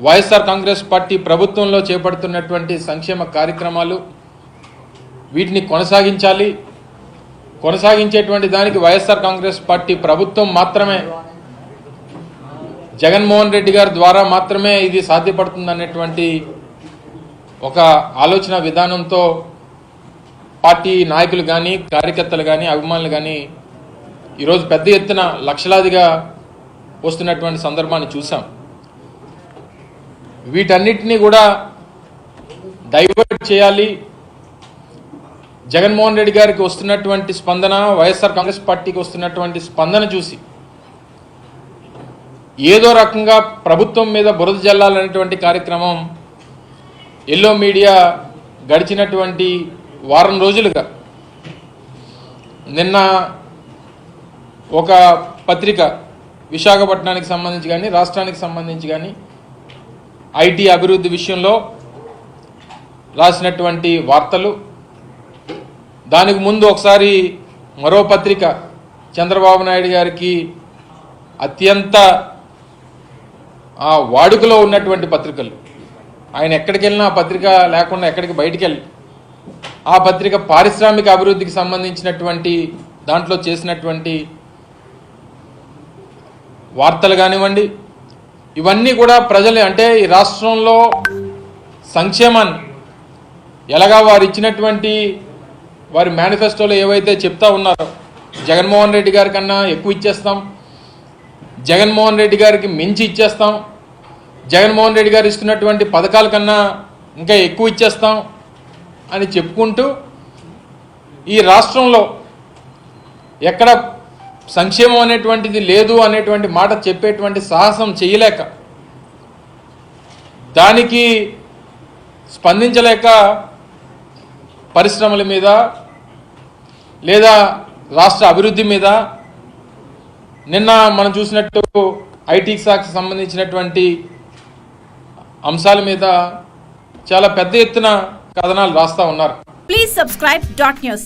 YSR Congress party ప్రభుత్వంలో చేపడుతున్నటువంటి సంక్షేమ కార్యక్రమాలు వీటిని కొనసాగించాలి. కొనసాగించేటువంటి దానికి వైఎస్ఆర్ కాంగ్రెస్ పార్టీ ప్రభుత్వం మాత్రమే జగన్మోహన్ రెడ్డి గారి ద్వారా మాత్రమే ఇది సాధ్యపడుతుంది అనేటువంటి ఒక ఆలోచన విధానంతో పార్టీ నాయకులు కానీ కార్యకర్తలు కానీ అభిమానులు కానీ ఈరోజు పెద్ద ఎత్తున లక్షలాదిగా వస్తున్నటువంటి సందర్భాన్ని చూసాం వీటన్నిటినీ కూడా డైవర్ట్ చేయాలి. జగన్మోహన్ రెడ్డి గారికి వస్తున్నటువంటి స్పందన వైఎస్ఆర్ కాంగ్రెస్ పార్టీకి వస్తున్నటువంటి స్పందన చూసి ఏదో రకంగా ప్రభుత్వం మీద బురద జల్లాలనేటువంటి కార్యక్రమం ఎల్లో మీడియా గడిచినటువంటి వారం రోజులుగా. నిన్న ఒక పత్రిక విశాఖపట్నానికి సంబంధించి కానీ రాష్ట్రానికి సంబంధించి కానీ ఐటీ అభివృద్ధి విషయంలో రాసినటువంటి వార్తలు. దానికి ముందు ఒకసారి మరో పత్రిక చంద్రబాబు నాయుడు గారికి అత్యంత ఆ వాడుకలో ఉన్నటువంటి పత్రికలు. ఆయన ఎక్కడికి వెళ్ళినా ఆ పత్రిక లేకుండా ఎక్కడికి బయటికి వెళ్ళి ఆ పత్రిక పారిశ్రామిక అభివృద్ధికి సంబంధించినటువంటి దాంట్లో చేసినటువంటి వార్తలు కానివ్వండి ఇవన్నీ కూడా ప్రజలు అంటే ఈ రాష్ట్రంలో సంక్షేమాన్ని ఎలాగా వారు ఇచ్చినటువంటి వారి మేనిఫెస్టోలో ఏవైతే చెప్తా ఉన్నారో జగన్మోహన్ రెడ్డి గారి కన్నా ఎక్కువ ఇచ్చేస్తాం జగన్మోహన్ రెడ్డి గారికి మించి ఇచ్చేస్తాం జగన్మోహన్ రెడ్డి గారు ఇస్తున్నటువంటి పథకాల కన్నా ఇంకా ఎక్కువ ఇచ్చేస్తాం అని చెప్పుకుంటూ ఈ రాష్ట్రంలో ఎక్కడ సంక్షేమం అనేటువంటిది లేదు అనేటువంటి మాట చెప్పేటువంటి సాహసం చేయలేక దానికి స్పందించలేక పరిశ్రమల మీద లేదా రాష్ట్ర అభివృద్ధి మీద నిన్న మనం చూసినట్టు ఐటీ శాఖకు సంబంధించినటువంటి అంశాల మీద చాలా పెద్ద ఎత్తున కథనాలు రాస్తూ ఉన్నారు. Please subscribe dot news